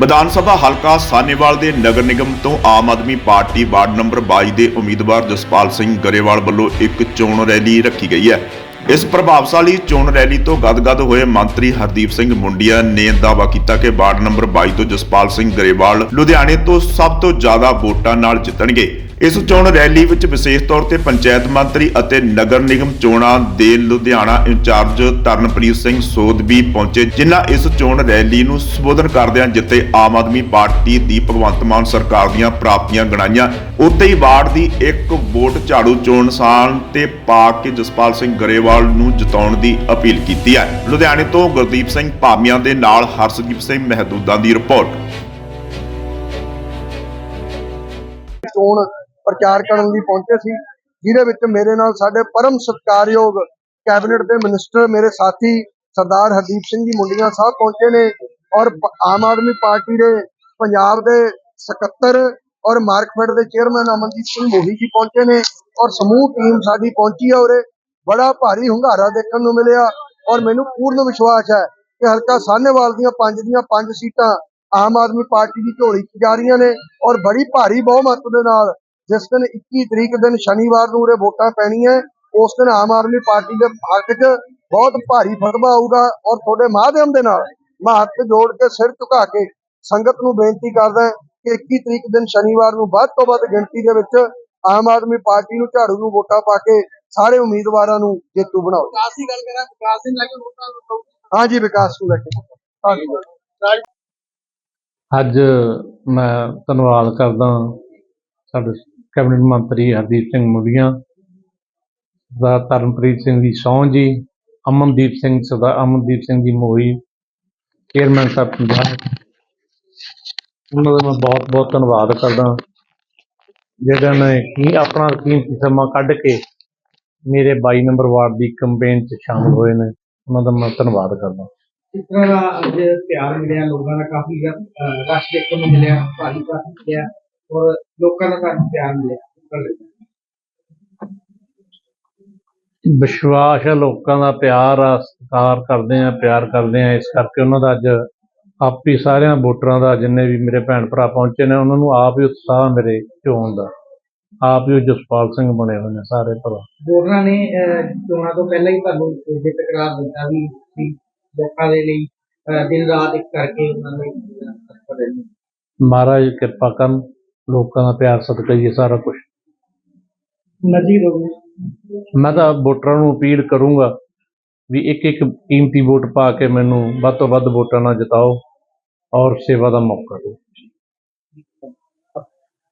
ਵਿਧਾਨ ਸਭਾ ਹਲਕਾ ਸਾਨੇਵਾਲ ਦੇ ਨਗਰ ਨਿਗਮ ਤੋਂ Aam Aadmi party ward number 22 ਦੇ ਉਮੀਦਵਾਰ ਜਸਪਾਲ ਸਿੰਘ ਗਰੇਵਾਲ ਵੱਲੋਂ ਇੱਕ ਚੋਣ ਰੈਲੀ ਰੱਖੀ ਗਈ ਹੈ। ਇਸ ਪ੍ਰਭਾਵਸ਼ਾਲੀ ਚੋਣ ਰੈਲੀ ਤੋਂ ਗਦਗਦ ਹੋਏ ਮੰਤਰੀ ਹਰਦੀਪ ਸਿੰਘ ਮੁੰਡੀਆ ਨੇ ਦਾਅਵਾ ਕੀਤਾ ਕਿ ਵਾਰਡ ਨੰਬਰ 22 ਤੋਂ ਜਸਪਾਲ ਸਿੰਘ ਗਰੇਵਾਲ ਲੁਧਿਆਣੇ ਤੋਂ ਸਭ ਤੋਂ ਜ਼ਿਆਦਾ ਵੋਟਾਂ ਨਾਲ ਜਿੱਤਣਗੇ। ਇਸ ਚੋਣ ਰੈਲੀ ਵਿੱਚ ਵਿਸ਼ੇਸ਼ ਤੌਰ ਤੇ ਪੰਚਾਇਤ ਮੰਤਰੀ ਅਤੇ ਨਗਰ ਨਿਗਮ ਚੋਣਾਂ ਦੇ ਲੁਧਿਆਣਾ ਇੰਚਾਰਜ ਤਰਨਪ੍ਰੀਤ ਸਿੰਘ ਸੋਧ ਵੀ ਪਹੁੰਚੇ, ਜਿਨ੍ਹਾਂ ਇਸ ਚੋਣ ਰੈਲੀ ਨੂੰ ਸੰਬੋਧਨ ਕਰਦਿਆਂ ਜਿੱਥੇ ਆਮ ਆਦਮੀ ਪਾਰਟੀ ਦੀ ਭਗਵੰਤ ਮਾਨ ਸਰਕਾਰ ਦੀਆਂ ਪ੍ਰਾਪਤੀਆਂ ਗਣਾਈਆਂ। ਉੱਥੇ ਹੀ ਵਾਰਡ ਦੀ ਇੱਕ ਵੋਟ ਝਾੜੂ ਚੋਣ ਨਿਸ਼ਾਨ ਤੇ ਪਾ ਕੇ ਜਸਪਾਲ ਸਿੰਘ ਗਰੇਵਾਲ ਨੂੰ ਜਿਤਾਉਣ ਦੀ ਅਪੀਲ ਕੀਤੀ ਹੈ। ਲੁਧਿਆਣੇ ਤੋਂ ਗੁਰਦੀਪ ਸਿੰਘ ਭਾਮੀਆਂ ਦੇ ਨਾਲ ਹਰਸ਼ਦੀਪ ਸਿੰਘ ਮਹਿਦੂਦਾਂ ਦੀ ਰਿਪੋਰਟ। ਚੋਣ ਪ੍ਰਚਾਰ ਕਰਨ ਲਈ ਪਹੁੰਚੇ ਸੀ, ਜਿਹਦੇ ਵਿੱਚ ਮੇਰੇ ਨਾਲ ਸਾਡੇ ਪਰਮ ਸਤਿਕਾਰਯੋਗ ਕੈਬਨਿਟ ਦੇ ਮਿਨਿਸਟਰ ਮੇਰੇ ਸਾਥੀ ਸਰਦਾਰ ਹਰਦੀਪ ਸਿੰਘ ਜੀ ਮੁੰਡੀਆਂ ਸਾਹਿਬ ਪਹੁੰਚੇ ਨੇ ਔਰ ਆਮ ਆਦਮੀ ਪਾਰਟੀ ਦੇ ਪੰਜਾਬ ਦੇ ਸਕੱਤਰ ਔਰ ਮਾਰਕਫੈਡ ਦੇ ਚੇਅਰਮੈਨ ਅਮਨਦੀਪ ਸਿੰਘ ਮੋਹੀ ਜੀ ਪਹੁੰਚੇ ਨੇ ਔਰ ਸਮੂਹ ਟੀਮ ਸਾਡੀ ਪਹੁੰਚੀ ਹੈ ਉਰੇ। ਬੜਾ ਭਾਰੀ ਹੁੰਗਾਰਾ ਦੇਖਣ ਨੂੰ ਮਿਲਿਆ ਔਰ ਮੈਨੂੰ ਪੂਰਨ ਵਿਸ਼ਵਾਸ ਹੈ ਕਿ ਹਲਕਾ ਸਾਹਨੇਵਾਲ ਦੀਆਂ ਪੰਜ ਦੀਆਂ ਪੰਜ ਸੀਟਾਂ ਆਮ ਆਦਮੀ ਪਾਰਟੀ ਦੀ ਝੋਲੀ 'ਚ ਜਾ ਰਹੀਆਂ ਨੇ ਔਰ ਬੜੀ ਭਾਰੀ ਬਹੁਮਤ ਦੇ ਨਾਲ ਜਿਸ ਦਿਨ 21 ਤਰੀਕ ਦਿਨ ਸ਼ਨੀਵਾਰ ਨੂੰ ਉਰੇ ਵੋਟਾਂ ਪੈਣੀਆਂ ਉਸ ਦਿਨ ਆਮ ਆਦਮੀ ਪਾਰਟੀ ਦੇ ਹੱਕ 'ਚ ਬਹੁਤ ਭਾਰੀ ਫਤਵਾ ਆਊਗਾ ਔਰ ਤੁਹਾਡੇ ਮਾਧਿਅਮ ਦੇ ਨਾਲ ਮੈਂ ਹੱਥ ਜੋੜ ਕੇ ਸਿਰ ਝੁਕਾ ਕੇ ਸੰਗਤ ਨੂੰ ਬੇਨਤੀ ਕਰਦਾ ਕਿ 21 ਤਰੀਕ ਦਿਨ ਸ਼ਨੀਵਾਰ ਨੂੰ ਵੱਧ ਤੋਂ ਵੱਧ ਗਿਣਤੀ ਦੇ ਵਿੱਚ ਆਮ ਆਦਮੀ ਪਾਰਟੀ ਨੂੰ ਝਾੜੂ ਨੂੰ ਵੋਟਾਂ ਪਾ ਕੇ ਸਾਰੇ ਉਮੀਦਵਾਰਾਂ ਨੂੰ ਜੇਤੂ ਬਣਾਓ। ਵਿਕਾਸ ਦੀ ਗੱਲ ਕਰਾਂ ਵਿਕਾਸ ਨੂੰ ਲੈ ਕੇ ਵੋਟਾਂ ਨੂੰ ਹਾਂਜੀ ਵਿਕਾਸ ਨੂੰ ਲੈ ਕੇ। ਹਾਂਜੀ। ਅੱਜ ਮੈਂ ਧੰਨਵਾਦ ਕਰਦਾ ਸਾਡੇ ਕੈਬਨਿਟ ਮੰਤਰੀ ਹਰਦੀਪ ਸਿੰਘ ਮੁੰਡੀਆਂ ਦਾ ਤਰਨਪ੍ਰੀਤ ਸਿੰਘ ਦੀ ਸਹੁੰ ਜੀ, ਅਮਨਦੀਪ ਸਿੰਘ ਸਦਾ ਅਮਨਦੀਪ ਸਿੰਘ ਦੀ ਮੋਹੀ, ਚੇਅਰਮੈਨ ਸਾਹਿਬ ਪੰਜਾਬ। ਉਹਨਾਂ ਦਾ ਮੈਂ ਬਹੁਤ ਬਹੁਤ ਧੰਨਵਾਦ ਕਰਦਾ। ਜਿਹੜਾ ਨੇ ਕੀ ਆਪਣਾ ਕੀਮਤੀ ਸਮਾਂ ਕੱਢ ਕੇ ਮੇਰੇ 22 ਨੰਬਰ ਵਾਰਡ ਦੀ ਕੰਪੇਨ 'ਚ ਸ਼ਾਮਲ ਹੋਏ ਨੇ, ਉਹਨਾਂ ਦਾ ਮੈਂ ਧੰਨਵਾਦ ਕਰਦਾ। ਇਸ ਤਰ੍ਹਾਂ ਦਾ ਅੱਜ ਪਿਆਰ ਮਿਲਿਆ, ਲੋਕਾਂ ਦਾ ਕਾਫੀ ਰਸ਼ ਦੇਖਣ ਨੂੰ ਮਿਲਿਆ, ਭਾਰੀ ਰਸ਼ ਮਿਲਿਆ। ਔਰ ਲੋਕਾਂ ਦਾ ਕਾਫੀ ਪਿਆਰ ਮਿਲਿਆ ਵਿਸ਼ਵਾਸ ਹੈ ਲੋਕਾਂ ਦਾ ਪਿਆਰ ਆ ਸਤਿਕਾਰ ਕਰਦੇ ਆ ਪਿਆਰ ਕਰਦੇ ਆ। ਇਸ ਕਰਕੇ ਉਹਨਾਂ ਦਾ ਅੱਜ ਆਪ ਹੀ ਸਾਰਿਆਂ ਵੋਟਰਾਂ ਦਾ ਜਿੰਨੇ ਵੀ ਮੇਰੇ ਭੈਣ ਭਰਾ ਪਹੁੰਚੇ ਨੇ ਉਹਨਾਂ ਨੂੰ ਆਪ ਹੀ ਉਤਸ਼ਾਹ ਮੇਰੇ ਚੋਣ ਦਾ। ਆਪ ਹੀ ਜਸਪਾਲ ਸਿੰਘ ਬਣੇ ਹੋਏ ਨੇ ਸਾਰੇ ਭਰਾ ਵੋਟਰਾਂ ਨੇ ਚੋਣਾਂ ਤੋਂ ਪਹਿਲਾਂ ਹੀ ਤੁਹਾਨੂੰ ਜਿੱਤ ਕਰਾਰ ਦਿੱਤਾ ਵੀ ਲੋਕਾਂ ਦੇ ਲਈ ਦਿਨ ਰਾਤ ਇੱਕ ਕਰਕੇ ਉਹਨਾਂ ਨੇ। ਮਹਾਰਾਜ ਕਿਰਪਾ ਕਰਨ। ਲੋਕਾਂ ਦਾ ਪਿਆਰ ਸਦਕਾ ਹੀ ਇਹ ਸਾਰਾ ਕੁਝ ਨਜ਼ੀਰ ਹੋ ਗਏ ਮੈਂ ਤਾਂ ਵੋਟਰਾਂ ਨੂੰ ਅਪੀਲ ਕਰੂੰਗਾ ਵੀ ਇੱਕ ਇੱਕ ਕੀਮਤੀ ਵੋਟ ਪਾ ਕੇ ਮੈਨੂੰ ਵੱਧ ਤੋਂ ਵੱਧ ਵੋਟਾਂ ਨਾਲ ਜਿਤਾਓ ਔਰ ਸੇਵਾ ਦਾ ਮੌਕਾ ਦਿਓ।